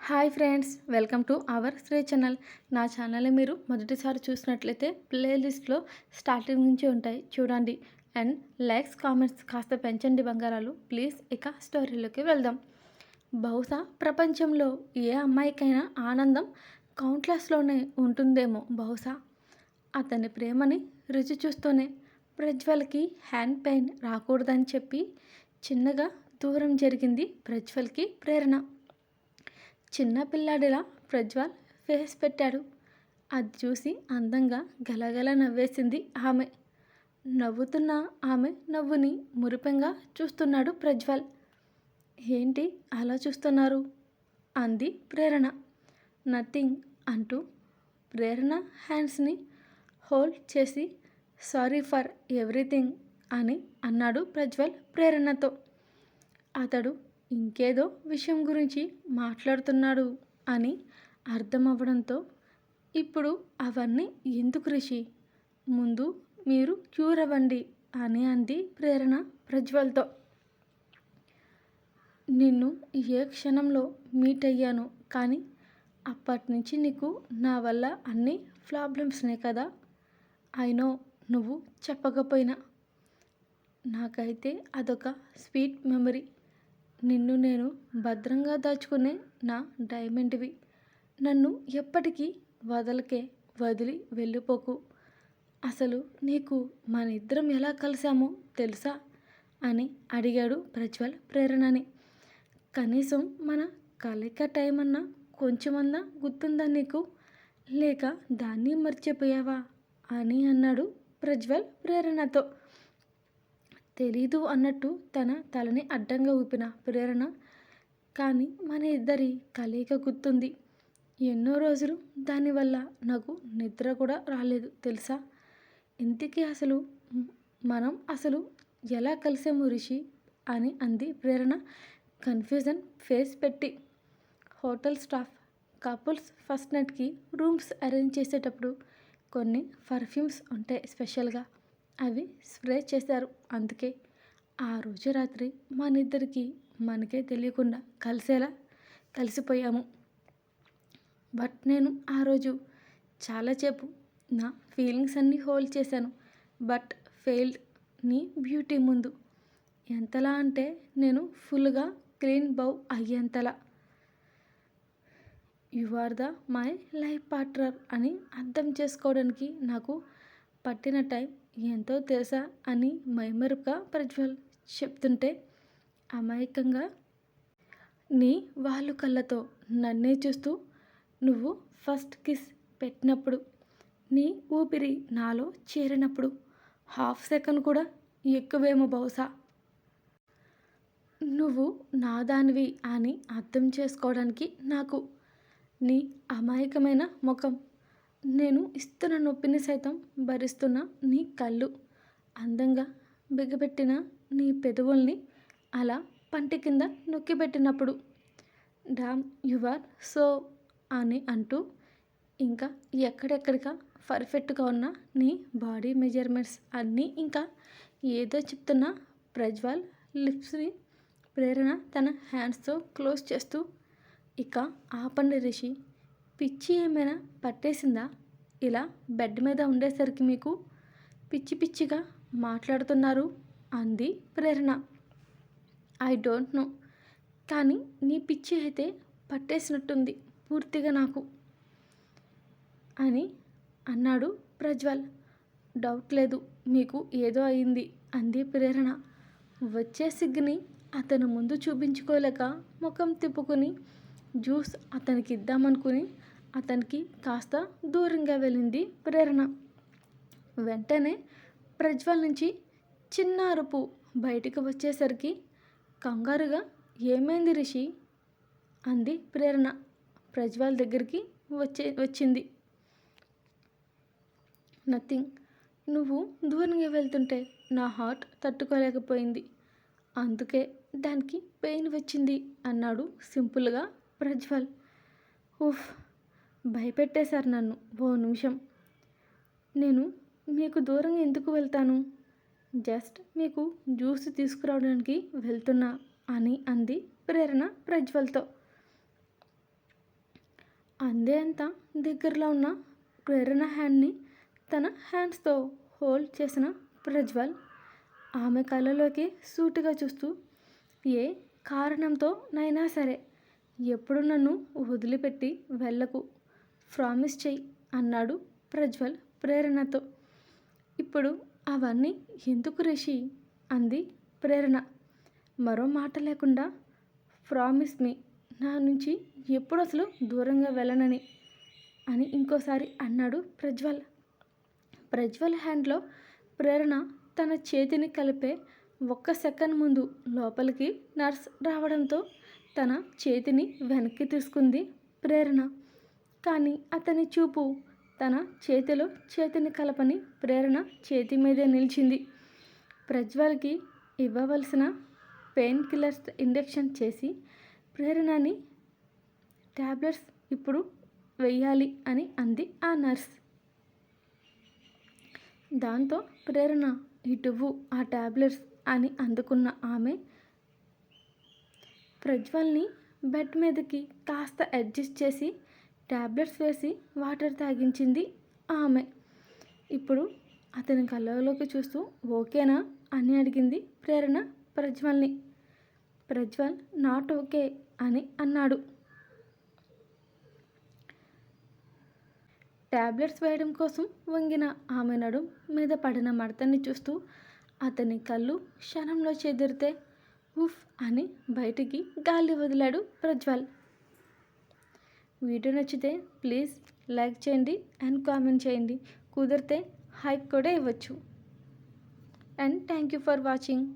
Hi friends welcome to our Sri channel. నా ఛానల్ని మీరు మొదటిసారి చూసినట్లయితే ప్లేలిస్ట్లో స్టార్టింగ్ నుంచి ఉంటాయి. చూడండి. అండ్ లైక్స్ కామెంట్స్ కాస్త పెంచండి బంగారాలు. ప్లీజ్ ఇక స్టోరీలోకి వెళ్దాం. బహుశా ప్రపంచంలో ఏ అమ్మాయికైనా ఆనందం కౌంట్లెస్లోనే ఉంటుందేమో బహుశా. అతని ప్రేమని రుచి చూస్తూనే ప్రజ్వల్కి హ్యాండ్ పెయిన్ రాకూడదని చెప్పి చిన్నగా దూరం జరిగింది ప్రజ్వల్కి ప్రేరణ. చిన్న పిల్లాడిలా ప్రజ్వల్ ఫేస్ పెట్టాడు. అది చూసి అందంగా గలగల నవ్వేసింది ఆమె. నవ్వుతున్న ఆమె నవ్వుని మురిపెంగా చూస్తున్నాడు ప్రజ్వల్. ఏంటి అలా చూస్తున్నారు? అంది ప్రేరణ. నథింగ్ అంటూ ప్రేరణ హ్యాండ్స్ని హోల్డ్ చేసి సారీ ఫర్ ఎవ్రీథింగ్ అని అన్నాడు ప్రజ్వల్ ప్రేరణతో. అతడు ఇంకేదో విషయం గురించి మాట్లాడుతున్నాడు అని అర్థమవ్వడంతో ఇప్పుడు అవన్నీ ఎందుకు రిషి? ముందు మీరు క్యూర్ అవ్వండి అని అంది ప్రేరణ ప్రజ్వల్తో. నిన్ను ఏ క్షణంలో మీట్ అయ్యాను కానీ అప్పటి నుంచి నీకు నా వల్ల అన్ని ప్రాబ్లమ్స్నే కదా? అయినో నువ్వు చెప్పకపోయినా. నాకైతే అదొక స్వీట్ మెమరీ. నిన్ను నేను భద్రంగా దాచుకునే నా డైమండ్వి. నన్ను ఎప్పటికీ వదలకే వదిలి వెళ్ళిపోకు. అసలు నీకు మన ఇద్దరం ఎలా కలిసామో తెలుసా? అని అడిగాడు ప్రజ్వల్ ప్రేరణని. కనీసం మన కలయిక టైం అన్నా కొంచెమన్నా గుర్తుందా నీకు? లేక దాన్ని మర్చిపోయావా? అని అన్నాడు ప్రజ్వల్ ప్రేరణతో. తెలీదు అన్నట్టు తన తలని అడ్డంగా ఊపిన ప్రేరణ. కానీ మన ఇద్దరి కలయిక గుర్తుంది. ఎన్నో రోజులు దానివల్ల నాకు నిద్ర కూడా రాలేదు తెలుసా? ఇంతకీ అసలు మనం అసలు ఎలా కలిసాము రిషి? అని అంది ప్రేరణ. కన్ఫ్యూజన్ ఫేస్ పెట్టి. హోటల్ స్టాఫ్ కపుల్స్ ఫస్ట్ నైట్కి రూమ్స్ అరేంజ్ చేసేటప్పుడు కొన్ని పర్ఫ్యూమ్స్ ఉంటాయి స్పెషల్గా. అవి స్ప్రే చేశారు. అందుకే ఆ రోజు రాత్రి మనిద్దరికి మనకే తెలియకుండా కలిసేలా కలిసిపోయాము. బట్ నేను ఆ రోజు చాలాసేపు నా ఫీలింగ్స్ అన్నీ హోల్డ్ చేశాను. బట్ ఫెయిల్డ్ నీ బ్యూటీ ముందు. ఎంతలా అంటే నేను ఫుల్గా clean bow అయ్యేంతలా. You are the my life partner అని అర్థం చేసుకోవడానికి నాకు పట్టిన టైం ఎంతో తెలుసా అని మైమరుక ప్రజ్వల్ చెప్తుంటే అమాయకంగా నీ వాళ్ళు కళ్ళతో నన్నే చూస్తూ నువ్వు ఫస్ట్ కిస్ పెట్టినప్పుడు నీ ఊపిరి నాలో చేరినప్పుడు హాఫ్ సెకండ్ కూడా ఎక్కువేమో బహుశా. నువ్వు నా దానివి అని అర్థం చేసుకోవడానికి నాకు నీ అమాయకమైన ముఖం నేను ఇస్తున్న నొప్పిని సైతం భరిస్తున్న నీ కళ్ళు. అందంగా బిగబెట్టిన నీ పెదవుల్ని అలా పంటి కింద నొక్కిపెట్టినప్పుడు. డామ్ యువర్ సో అని అంటూ ఇంకా ఎక్కడెక్కడిగా పర్ఫెక్ట్గా ఉన్న నీ బాడీ మెజర్మెంట్స్ అన్నీ ఇంకా ఏదో చెప్తున్న ప్రజ్వాల్ లిప్స్ని ప్రేరణ తన హ్యాండ్స్తో క్లోజ్ చేస్తూ ఇక ఆపండి రిషి. పిచ్చి ఏమైనా పట్టేసిందా? ఇలా బెడ్ మీద ఉండేసరికి మీకు పిచ్చి పిచ్చిగా మాట్లాడుతున్నారు అంది ప్రేరణ. I don't know. కానీ నీ పిచ్చి అయితే పట్టేసినట్టుంది పూర్తిగా నాకు అని అన్నాడు ప్రజ్వల్. డౌట్ లేదు మీకు ఏదో అయింది అంది ప్రేరణ. వచ్చే సిగ్గుని అతను ముందు చూపించుకోలేక ముఖం తిప్పుకొని జ్యూస్ అతనికి ఇద్దామనుకుని అతనికి కాస్త దూరంగా వెళ్ళింది ప్రేరణ. వెంటనే ప్రజ్వల్ నుంచి చిన్న అరుపు బయటికి వచ్చేసరికి కంగారుగా ఏమైంది రిషి? అంది ప్రేరణ. ప్రజ్వల్ దగ్గరికి వచ్చే వచ్చింది. నథింగ్. నువ్వు దూరంగా వెళ్తుంటే నా హార్ట్ తట్టుకోలేకపోయింది. అందుకే దానికి పెయిన్ వచ్చింది అన్నాడు సింపుల్గా ప్రజ్వల్. ఉఫ్ భయపెట్టేశారు నన్ను. ఓ నిమిషం. నేను మీకు దూరంగా ఎందుకు వెళ్తాను? జస్ట్ మీకు జ్యూస్ తీసుకురావడానికి వెళ్తున్నా అని అంది ప్రేరణ ప్రజ్వల్తో. అందే అంత దగ్గరలో ఉన్న ప్రేరణ హ్యాండ్ని తన హ్యాండ్స్తో హోల్డ్ చేసిన ప్రజ్వల్ ఆమె కళ్ళలోకి సూటిగా చూస్తూ ఏ కారణంతో నైనా సరే ఎప్పుడు నన్ను వదిలిపెట్టి వెళ్ళకు? ప్రామిస్ చెయ్యి అన్నాడు ప్రజ్వల్ ప్రేరణతో. ఇప్పుడు అవన్నీ ఎందుకు రిషి? అంది ప్రేరణ. మరో మాట లేకుండా ప్రామిస్ మీ. నా నుంచి ఎప్పుడు అసలు దూరంగా వెళ్ళనని అని ఇంకోసారి అన్నాడు ప్రజ్వల్. ప్రజ్వల్ హ్యాండ్లో ప్రేరణ తన చేతిని కలిపే ఒక్క సెకండ్ ముందు లోపలికి నర్స్ రావడంతో తన చేతిని వెనక్కి తీసుకుంది ప్రేరణ. కానీ అతని చూపు తన చేతిలో చేతిని కలపని ప్రేరణ చేతి మీదే నిలిచింది. ప్రజ్వల్కి ఇవ్వవలసిన పెయిన్ కిల్లర్స్ ఇంజెక్షన్ చేసి ప్రేరణని ట్యాబ్లెట్స్ ఇప్పుడు వెయ్యాలి అని అంది ఆ నర్స్. దాంతో ప్రేరణ ఇటువు ఆ ట్యాబ్లెట్స్ అని అందుకున్న ఆమె ప్రజ్వల్ని బెడ్ మీదకి కాస్త అడ్జస్ట్ చేసి ట్యాబ్లెట్స్ వేసి వాటర్ తాగించింది ఆమె. ఇప్పుడు అతని కళ్ళలోకి చూస్తూ ఓకేనా? అని అడిగింది ప్రేరణ ప్రజ్వల్ని. ప్రజ్వల్ నాట్ ఓకే అని అన్నాడు. ట్యాబ్లెట్స్ వేయడం కోసం వంగిన ఆమె నడుం మీద పడిన మడతని చూస్తూ అతని కళ్ళు క్షణంలో చెదిరితే ఉఫ్ అని బయటికి గాలి వదిలాడు ప్రజ్వల్. వీడియో నచ్చితే ప్లీజ్ లైక్ చేయండి అండ్ కామెంట్ చేయండి. కుదిరితే హైక్ కూడా ఇవ్వచ్చు. And thank you for watching.